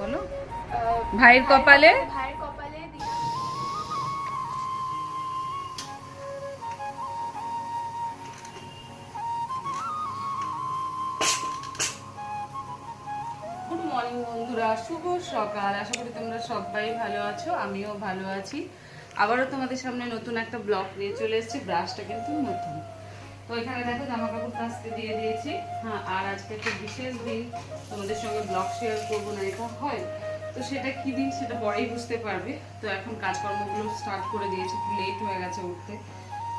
বলো। ভাইয়ের কপালে? ভাইয়ের কপালে দিলাম। গুড মর্নিং বন্ধুরা। শুভ সকাল। আশা করি তোমরা সবাই ভালো আছো আমিও ভালো আছি। আবারও তোমাদের সামনে নতুন একটা ব্লক নিয়ে চলে এসেছি। ব্রাশটা কিন্তু নতুন। তো এখানে দেখো, জামা কাপড় কাচতে দিয়ে দিয়েছি। হ্যাঁ আর আজকে একটা বিশেষ দিন। তোমাদের সঙ্গে ব্লগ শেয়ার করব না, এটা হয়। তো সেটা কি দিন সেটা পরেই বুঝতে পারবে। তো এখন কাজকর্মগুলো স্টার্ট করে দিয়েছি, একটু লেট হয়ে গেছে উঠতে।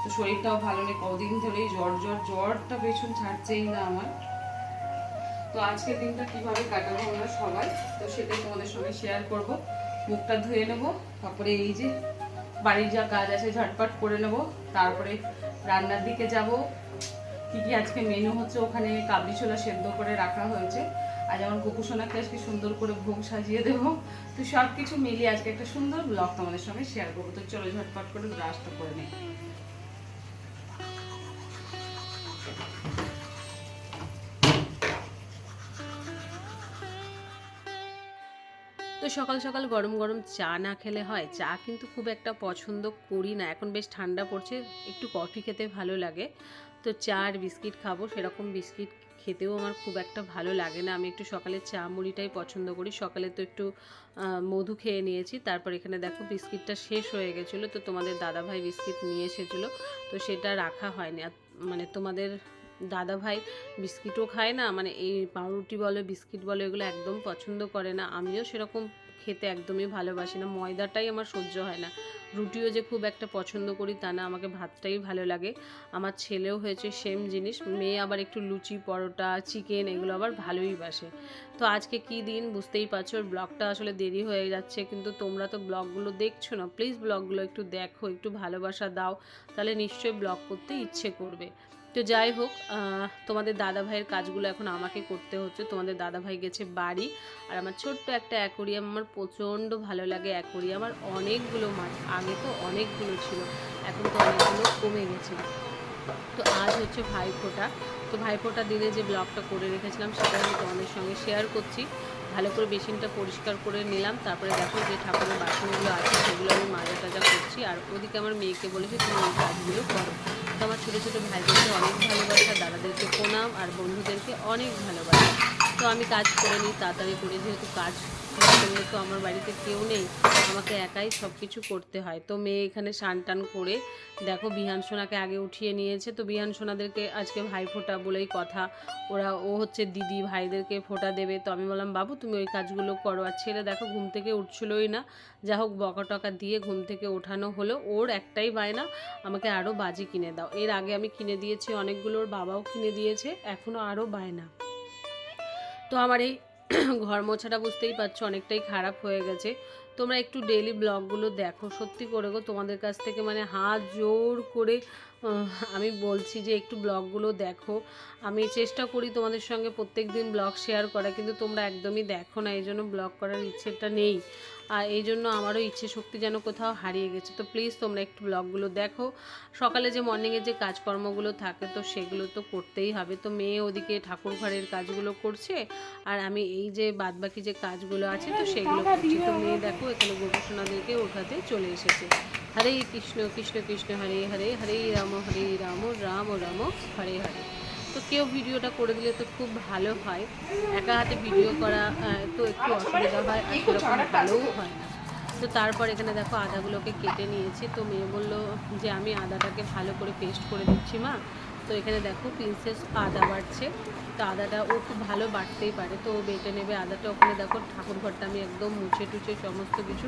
তো শরীরটাও ভালো নেই, কদিন ধরেই জ্বর জ্বর, জ্বরটা পেছন ছাড়ছেই না আমার। তো আজকের দিনটা কীভাবে কাটাবো আমরা সবাই? তো সেটাই তোমাদের সঙ্গে শেয়ার করব। মুখটা ধুয়ে নেব, তারপরে এই যে বাড়ির যা কাজ আছে ঝটপট করে নেব, তারপরে রান্নার দিকে যাব। কি কি আজকে মেনু হচ্ছে ওখানে কাবলি ছোলা সেদ্ধ করে রাখা হয়েছে। আজ আমার কুকুসোনাকে আজকে সুন্দর করে ভোগ সাজিয়ে দেবো। তো সব কিছু মিলিয়ে আজকে একটা সুন্দর ব্লগ তোমাদের সঙ্গে শেয়ার করব। তো চলো ঝটপট করে ব্রাশটা করে নিই। সকাল সকাল গরম গরম চা না খেলে হয়, চা কিন্তু খুব একটা পছন্দ করি না। এখন বেশ ঠান্ডা পড়ছে, একটু কফি খেতে ভালো লাগে। তো চা আর বিস্কিট খাব, সেরকম বিস্কিট খেতেও আমার খুব একটা ভালো লাগে না। আমি একটু সকালে চা মুড়িটাই পছন্দ করি। সকালে তো একটু মধু খেয়ে নিয়েছি। তারপর এখানে দেখো বিস্কিটটা শেষ হয়ে গেছিল। তো তোমাদের দাদাভাই বিস্কিট নিয়ে এসেছিল। তো সেটা রাখা হয়নি। মানে তোমাদের দাদা ভাই বিস্কিটও খায় না? মানে এই পাউরুটি বলো, বিস্কিট বলো, এগুলো একদম পছন্দ করে না। আমিও সেরকম খেতে একদমই ভালোবাসি না, ময়দাটাই আমার সহ্য হয় না। রুটিও যে খুব একটা পছন্দ করি তা না, আমাকে ভাতটাই ভালো লাগে। আমার ছেলেও হয়েছে সেম জিনিস, মেয়ে আবার একটু লুচি, পরোটা চিকেন এগুলো আবার ভালোই বাসে। তো আজকে কি দিন বুঝতেই পারছ ব্লগটা আসলে দেরি হয়ে যাচ্ছে, কিন্তু তোমরা তো ব্লগগুলো দেখছ না প্লিজ ব্লগগুলো একটু দেখো, একটু ভালোবাসা দাও, তাহলে নিশ্চয়ই ব্লগ করতে ইচ্ছে করবে। তো যাই হোক তোমাদের দাদা ভাইয়ের কাজগুলো এখন আমাকে করতে হচ্ছে। তোমাদের দাদা ভাই গেছে বাড়ি আর আমার ছোট্ট একটা অ্যাকোরিয়াম। আমার প্রচণ্ড ভালো লাগে অ্যাকোরিয়াম আর অনেকগুলো মাছ। আগে তো অনেকগুলো ছিল, এখন তো অনেকগুলো কমে গেছে। তো আজ হচ্ছে ভাইফোঁটা। তো ভাইফোঁটা দিনে যে ব্লগটা করে রেখেছিলাম সেটা আমি তোমাদের সঙ্গে শেয়ার করছি। ভালো করে বেসিনটা পরিষ্কার করে নিলাম। তারপরে দেখো যে ঠাকুরের বাসনগুলো আছে, সেগুলো আমি মাজা টাজা করছি। আর ওদিকে আমার মেয়েকে বলেছি, তুমি এই কাজগুলো করো। আমার ছোটো ছোটো ভাইদেরকে অনেক ভালোবাসা, দাদাদেরকে প্রণাম আর বন্ধুদেরকে অনেক ভালোবাসা। তো আমি কাজ করে নিই, তাড়াতাড়ি করে যেহেতু কাজ করতে তো আমার বাড়িতে কেউ নেই, আমাকে একাই সব কিছু করতে হয়। তো মেয়ে এখানে স্নান টান করে দেখো বিহান সোনাকে আগে উঠিয়ে নিয়েছে। তো বিহান সোনাদেরকে আজকে ভাই ফোঁটা বলেই কথা। ওরা, ও হচ্ছে দিদি, ভাইদেরকে ফোঁটা দেবে। তো আমি বললাম, বাবু, তুমি ওই কাজগুলো করো। আর ছেলে দেখো ঘুম থেকে উঠছিলই না। যা হোক বকা টকা দিয়ে ঘুম থেকে ওঠানো হলো। ওর একটাই বায়না, আমাকে আরও বাজি কিনে দাও। এর আগে আমি কিনে দিয়েছি, অনেকগুলো ওর বাবাও কিনে দিয়েছে এখনও আরও বায়না। তো আমার এই ঘর মোছাটা বুঝতেই পারছ, অনেকটাই খারাপ হয়ে গেছে। তোমরা একটু ডেলি ব্লগগুলো দেখো, সত্যি করে গো, তোমাদের কাছ থেকে মানে হাত জোর করে আমি বলছি যে একটু ব্লগগুলো দেখো। আমি চেষ্টা করি তোমাদের সঙ্গে প্রত্যেক দিন ব্লগ শেয়ার করা, কিন্তু তোমরা একদমই দেখো না এই জন্য ব্লগ করার ইচ্ছেটা নেই। আর এই জন্য আমারও ইচ্ছে শক্তি যেন কোথাও হারিয়ে গেছে। তো প্লিজ তোমরা একটু ব্লগগুলো দেখো। সকালে যে মর্নিংয়ে যে কাজকর্মগুলো থাকে, তো সেগুলো তো করতেই হবে। তো মেয়ে ওদিকে ঠাকুর ঘরের কাজগুলো করছে, আর আমি এই যে বাদবাকি যে কাজগুলো আছে, তো সেগুলো করছি। তো মেয়ে দেখো, এখানে গোপসোনাদেরকে ওঠাতে চলে এসেছে। হরে কৃষ্ণ কৃষ্ণ কৃষ্ণ, হরে হরে হরে রাম হরে রাম রাম রাম, হরে হরে। তো কেউ ভিডিওটা করে দিলে তো খুব ভালো হয়। একা হাতে ভিডিও করা তো একটু অসুবিধা হয়, আর সেরকম ভালোও হয় না। তো তারপর এখানে দেখো আদাগুলোকে কেটে নিয়েছি। তো মেয়ে বলল যে, আমি আদাটাকে ভালো করে পেস্ট করে দিচ্ছি, মা। তো এখানে দেখো প্রিন্সেস আদা বাড়ছে। তো আদাটা ও খুব ভালো বাড়তেই পারে। তো বেটে নেবে আদাটা। ওখানে দেখো ঠাকুর ঘরটা আমি একদম মুছে টুছে সমস্ত কিছু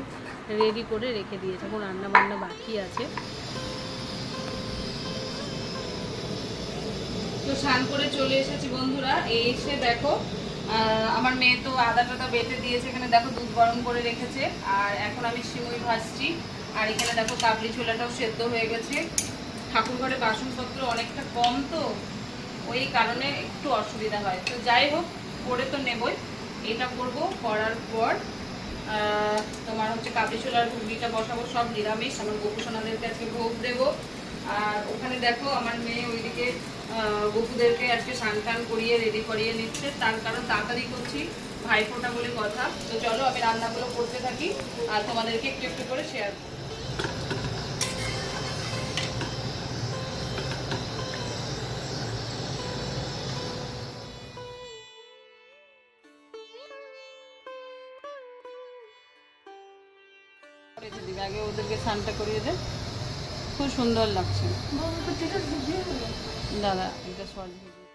রেডি করে রেখে দিয়েছি। এখন রান্না বান্না বাকি আছে। তো স্নান করে চলে এসেছি বন্ধুরা। এসে দেখো আমার মেয়ে তো আদা টাদা বেটে দিয়েছে। এখানে দেখো দুধ গরম করে রেখেছে। আর এখন আমি সিমুই ভাজছি। আর এখানে দেখো কাবলি ছোলাটাও সেদ্ধ হয়ে গেছে। ঠাকুর ঘরে বাসনপত্র অনেকটা কম তো, ওই কারণে একটু অসুবিধা হয়। তো যাই হোক, করে তো নেবই। এটা করব, করার পর তোমার হচ্ছে কাবলি ছোলার ঘুগনিটা বসাবো, সব নিরামিষ। আমার গোপুসোনাদেরকে আজকে ভোগ দেবো। আর ওখানে দেখো, আমার মেয়ে ওইদিকে গপুদেরকে আজকে স্নান টান করিয়ে, রেডি করিয়ে নিচ্ছে। তার কারণ তাড়াতাড়ি করছি, ভাইফোঁটা বলে কথা। তো চলো, আমি রান্নাগুলো করতে থাকি, আর তোমাদেরকে একটু একটু করে শেয়ার দিবে আগে ওদেরকে স্নানটা করিয়ে দে খুব সুন্দর লাগছে। দাদা এটা শর্ট ভিডিও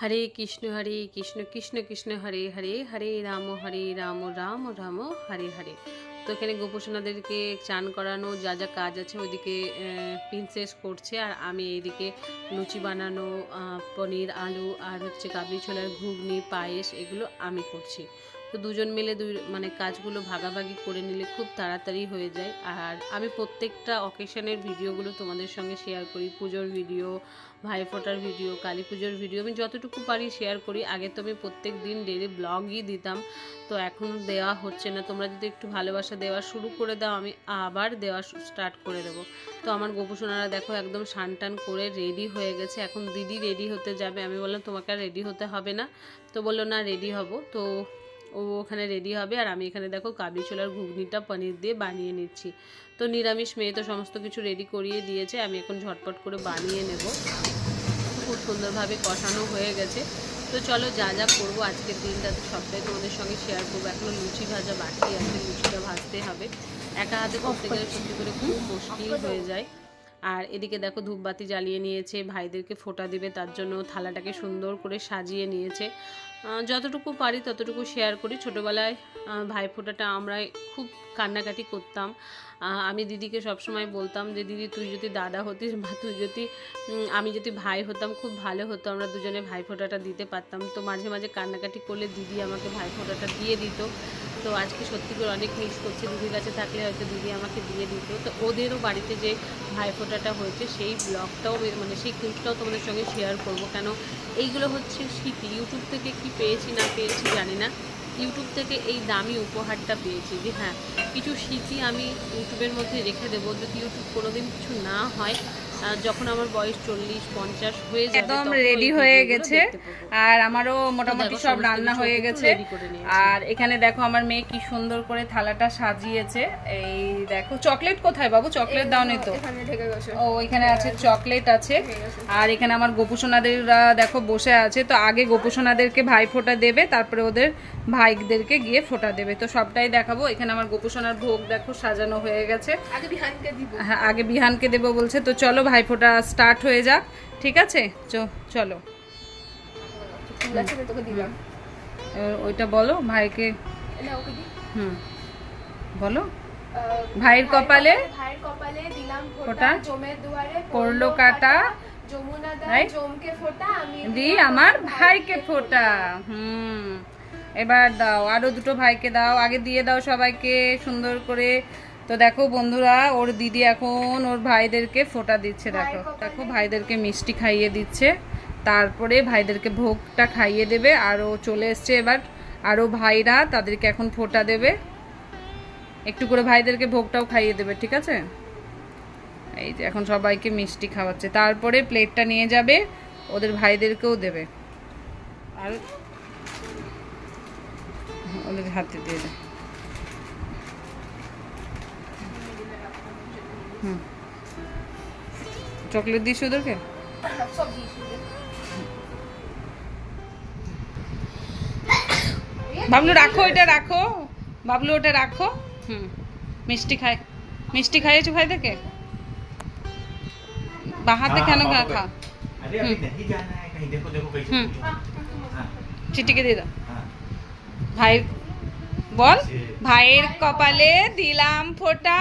হরে কৃষ্ণ হরে কৃষ্ণ কৃষ্ণ কৃষ্ণ, হরে হরে হরে রাম হরে রাম রাম রাম, হরে হরে। তো এখানে গোপসোনাদেরকে চান করানো, যা যা কাজ আছে ওইদিকে প্রিন্সেস করছে। আর আমি এইদিকে লুচি বানানো পনির, আলু, আর হচ্ছে কাবলি ছোলার ঘুগনি, পায়েস, এগুলো আমি করছি। তো দুজন মিলে দুই মানে কাজগুলো ভাগাভাগি করে নিলে খুব তাড়াতাড়ি হয়ে যায়। আর আমি প্রত্যেকটা অকেশনের ভিডিওগুলো তোমাদের সঙ্গে শেয়ার করি। পুজোর ভিডিও ভাইফোঁটার ভিডিও কালী পুজোর ভিডিও আমি যতটুকু পারি শেয়ার করি। আগে তো আমি প্রত্যেক দিন ডেলি ব্লগই দিতাম। তো এখন দেওয়া হচ্ছে না। তোমরা যদি একটু ভালোবাসা দেওয়া শুরু করে দাও, আমি আবার দেওয়া স্টার্ট করে দেবো। তো আমার গোপুসোনারা দেখো একদম টান করে রেডি হয়ে গেছে। এখন দিদি রেডি হতে যাবে। আমি বললাম, তোমাকে আর রেডি হতে হবে না। তো বলল, না রেডি হব। তো ও ওখানে রেডি হবে আর আমি এখানে দেখো কাবলি ছোলার ঘুগনিটা পনির দিয়ে বানিয়ে নিচ্ছি। তো নিরামিষ মেয়ে তো সমস্ত কিছু রেডি করিয়ে দিয়েছে, আমি এখন ঝটপট করে বানিয়ে নেব। খুব সুন্দরভাবে কষানো হয়ে গেছে। তো চলো যা যা করব আজকের দিনটা তো সবটাই তোমাদের সঙ্গে শেয়ার করব। এখনও লুচি ভাজা বাকি আছে, লুচিটা ভাজতে হবে। একা হাতে করতে গেলে সত্যি করে খুব মুশকিল হয়ে যায়। আর এদিকে দেখো ধূপবাতি জ্বালিয়ে নিয়েছে, ভাইদেরকে ফোঁটা দিবে, তার জন্য থালাটাকে সুন্দর করে সাজিয়ে নিয়েছে। যতটুকু পারি ততটুকু শেয়ার করি। ছোটোবেলায় ভাই ভাইফোঁটাটা আমরাই খুব কান্নাকাটি করতাম। আমি দিদিকে সবসময় বলতাম যে, দিদি, তুই যদি দাদা হতিস বা তুই যদি আমি যদি ভাই হতাম, খুব ভালো হতো। আমরা দুজনে ভাইফোঁটাটা দিতে পারতাম। তো মাঝে মাঝে কান্নাকাটি করলে দিদি আমাকে ভাইফোঁটাটা দিয়ে দিত। তো আজকে সত্যি করে অনেক মিস করছে। দিদির কাছে থাকলে হয়তো দিদি আমাকে দিয়ে দিত। তো ওদেরও বাড়িতে যে ভাইফোঁটাটা হয়েছে, সেই ব্লগটাও মানে সেই ক্লিপটাও তোমাদের সঙ্গে শেয়ার করব। কেন এইগুলো হচ্ছে স্মৃতি। ইউটিউব থেকে কি পেয়েছি না পেয়েছি জানি না। ইউটিউব থেকে এই দামি উপহারটা পেয়েছি যে হ্যাঁ কিছু স্মৃতি আমি ইউটিউবের মধ্যে রেখে দেবো। যদি ইউটিউব কোনোদিন কিছু না হয় যখন আমার বয়স চল্লিশ পঞ্চাশ হয়ে যাবে একদম রেডি হয়ে গেছে। আর আমারও মোটামুটি সব রান্না হয়ে গেছে। আর এখানে দেখো আমার মেয়ে কি সুন্দর করে থালাটা সাজিয়েছে। এই দেখো চকলেট কোথায় বাবু? চকলেট দাও নি তো। ও এখানে আছে চকলেট আছে। আর এখানে আমার গোপুসোনাদেররা দেখো বসে আছে। তো আগে গোপুসোনাদেরকে ভাই ফোঁটা দেবে তারপরে ওদের ভাইদেরকে গিয়ে ফোটা দেবে। তো সবটাই দেখাবো। এখানে আমার গোপুসোনার ভোগ দেখো সাজানো হয়ে গেছে। আগে বিহানকে দিব। হ্যাঁ আগে বিহানকে দেবো বলছে। তো চলো ভাইফোঁটা স্টার্ট হয়ে যাক ঠিক আছে? চলো। ওইটা বলো ভাইকে। হুম। বলো। ভাইয়ের কপালে? ভাইয়ের কপালে দিলাম ফোঁটা, ফোঁটা জমের দুয়ারে পড়ল কাটা, যমুনা দা জমকে ফোঁটা আমি দি আমার ভাইকে ফোঁটা। হুম। এবার দাও আরও দুটো ভাইকে দাও। আগে দিয়ে দাও সবাইকে সুন্দর করে। তো দেখো বন্ধুরা ওর দিদি এখন ওর ভাইদেরকে ফোঁটা দিচ্ছে দেখো। দেখো ভাইদেরকে মিষ্টি খাইয়ে দিচ্ছে। তারপরে ভাইদেরকে ভোগটা খাইয়ে দেবে আর ও চলে এসছে এবার। আরও ভাইরা তাদেরকে এখন ফোঁটা দেবে। একটু করে ভাইদেরকে ভোগটাও খাইয়ে দেবে ঠিক আছে? এই যে এখন সবাইকে মিষ্টি খাওয়াচ্ছে। তারপরে প্লেটটা নিয়ে যাবে ওদের ভাইদেরকেও দেবে। আর ওদের হাতে দিয়ে দেয় হুম। চকলেট দিস ওদেরকে বাবলু রাখো এটা রাখো। বাবলু ওটা রাখো। হুম। মিষ্টি খাই মিষ্টি খাইয়েছো দেখে বাহাতে কেন খা? চিটিকে দিয়ে দাও। ভাই বল। ভাইয়ের কপালে দিলাম ফোটা।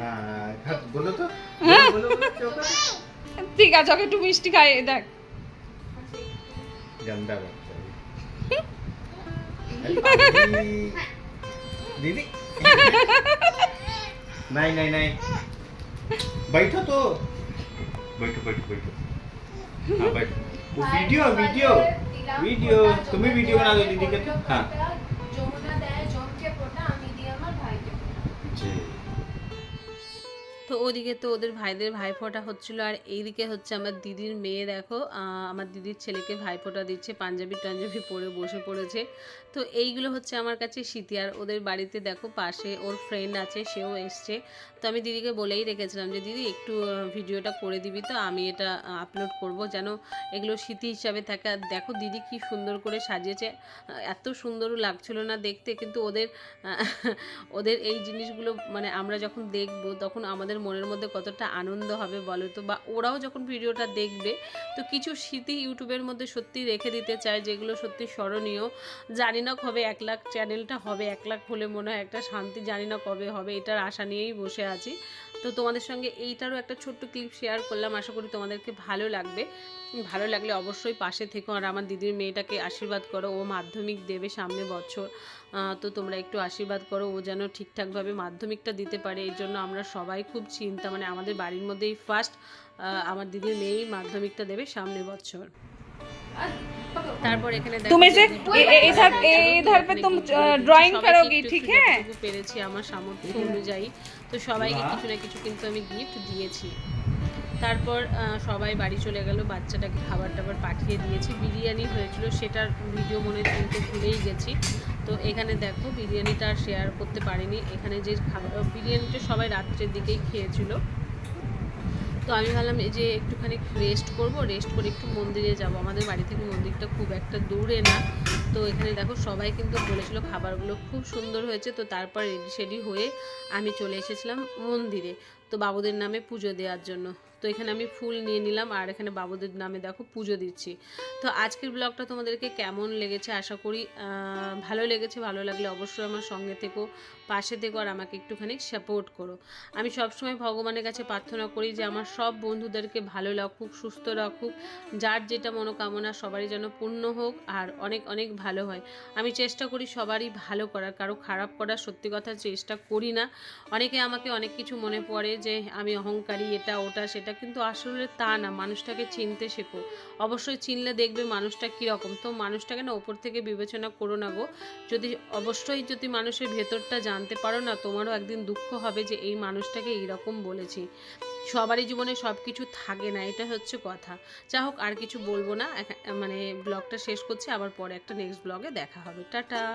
हाँ, बोलो तो बोलो बोलो बोलो, चौका। ঠিক আছে ওকে একটু মিষ্টি খাই দেখ गंदा बच्चा अरे, दीदी नहीं नहीं नहीं बैठो तो बैठो बैठो बैठो हाँ बैठो वो वीडियो वीडियो वीडियो तुम्हें वीडियो बना दो दीदी के तो हाँ তো ওদিকে তো ওদের ভাইদের ভাইফোঁটা হচ্ছিল আর এইদিকে হচ্ছে আমার দিদির মেয়ে দেখো আমার দিদির ছেলেকে ভাইফোঁটা দিচ্ছে পাঞ্জাবি টাঞ্জাবি পরে বসে পড়েছে। তো এইগুলো হচ্ছে আমার কাছে স্মৃতি। আর ওদের বাড়িতে দেখো পাশে ওর ফ্রেন্ড আছে, সেও এসছে। তো আমি দিদিকে বলেই রেখেছিলাম যে, দিদি, একটু ভিডিওটা করে দিবি তো, আমি এটা আপলোড করব যেন এগুলো স্মৃতি হিসাবে থাকে। আর দেখো দিদি কি সুন্দর করে সাজিয়েছে। এত সুন্দরও লাগছিল না দেখতে, কিন্তু ওদের ওদের এই জিনিসগুলো মানে আমরা যখন দেখব, তখন আমাদের মনের মধ্যে কতটা আনন্দ হবে বলো তো? বা ওরাও যখন ভিডিওটা দেখবে, তো কিছু স্মৃতি ইউটিউবের মধ্যে সত্যি রেখে দিতে চায়, যেগুলো সত্যি স্মরণীয়। জানি না কবে এক লাখ চ্যানেলটা হবে, এক লাখ হলে মনে হয় একটা শান্তি জানি না কবে হবে, এটার আশা নিয়েই বসে আছি। তো তোমাদের সঙ্গে এইটারও একটা ছোট্ট ক্লিপ শেয়ার করলাম, আশা করি তোমাদেরকে ভালো লাগবে। ভালো লাগলে অবশ্যই পাশে থেকো, আর আমার দিদির মেয়েটাকে আশীর্বাদ করো, ও মাধ্যমিক দেবে সামনে বছর। তো তোমরা একটু আশীর্বাদ করো, ও যেন ঠিকঠাকভাবে মাধ্যমিকটা দিতে পারে, এর জন্য আমরা সবাই খুব চিন্তা মানে আমাদের বাড়ির মধ্যেই ফার্স্ট আমার দিদির মেয়েই মাধ্যমিকটা দেবে সামনে বছর। তারপর এখানে তুমি যে এধার পে মানে তুমি ড্রয়িং করোগি ঠিক হ্যায় পেরেছি আমার সামর্থ্য অনুযায়ী। তো সবাইকে কিছু না কিছু কিন্তু আমি গিফট দিয়েছি। তারপর সবাই বাড়ি চলে গেল বাচ্চাটাকে খাবার টাবার পাঠিয়ে দিয়েছি। বিরিয়ানি হয়েছিল সেটার ভিডিও মনে তুলতে ভুলেই গেছি। তো এখানে দেখো বিরিয়ানিটা শেয়ার করতে পারিনি। এখানে যে খাবার বিরিয়ানিটা সবাই রাত্রের দিকেই খেয়েছিল। তো আমি ভাবলাম এই যে একটুখানি রেস্ট করব রেস্ট করে একটু মন্দিরে যাব। আমাদের বাড়ি থেকে মন্দিরটা খুব একটা দূরে না। তো এখানে দেখো সবাই কিন্তু বলেছিল খাবারগুলো খুব সুন্দর হয়েছে। তো তারপর রেডি সেডি হয়ে আমি চলে এসেছিলাম মন্দিরে। তো বাবুদের নামে পুজো দেওয়ার জন্য। তো এখানে আমি ফুল নিয়ে নিলাম আর এখানে বাবুদের নামে দেখো পুজো দিচ্ছি। তো আজকের ব্লগটা তোমাদেরকে কেমন লেগেছে আশা করি ভালো লেগেছে, ভালো লাগলে অবশ্যই আমার সঙ্গে থেকো, পাশে থেকো আর আমাকে একটুখানি সাপোর্ট করো। আমি সবসময় ভগবানের কাছে প্রার্থনা করি যে আমার সব বন্ধুদেরকে ভালো রাখুক, সুস্থ রাখুক, যার যেটা মনোকামনা সবারই যেন পূর্ণ হোক আর অনেক অনেক ভালো হয়। আমি চেষ্টা করি সবারই ভালো করার, কারও খারাপ করার সত্যি কথা চেষ্টা করি না। অনেকে আমাকে অনেক কিছু মনে পড়ে যে আমি অহংকারী, এটা, ওটা, সেটা কিন্তু আসলে তা না, মানুষটাকে চিনতে শেখো। অবশ্যই চিনলে দেখবে মানুষটা কীরকম। তো মানুষটাকে না ওপর থেকে বিবেচনা করো না গো। যদি, অবশ্যই যদি মানুষের ভেতরটা জানতে পারো না, তোমারও একদিন দুঃখ হবে যে এই মানুষটাকে এইরকম বলেছি। সবারই জীবনে সব কিছু থাকে না, এটা হচ্ছে কথা। যা হোক, আর কিছু বলব না। মানে ব্লগটা শেষ করছি, আবার পরে একটা নেক্সট ব্লগে দেখা হবে। টাটা!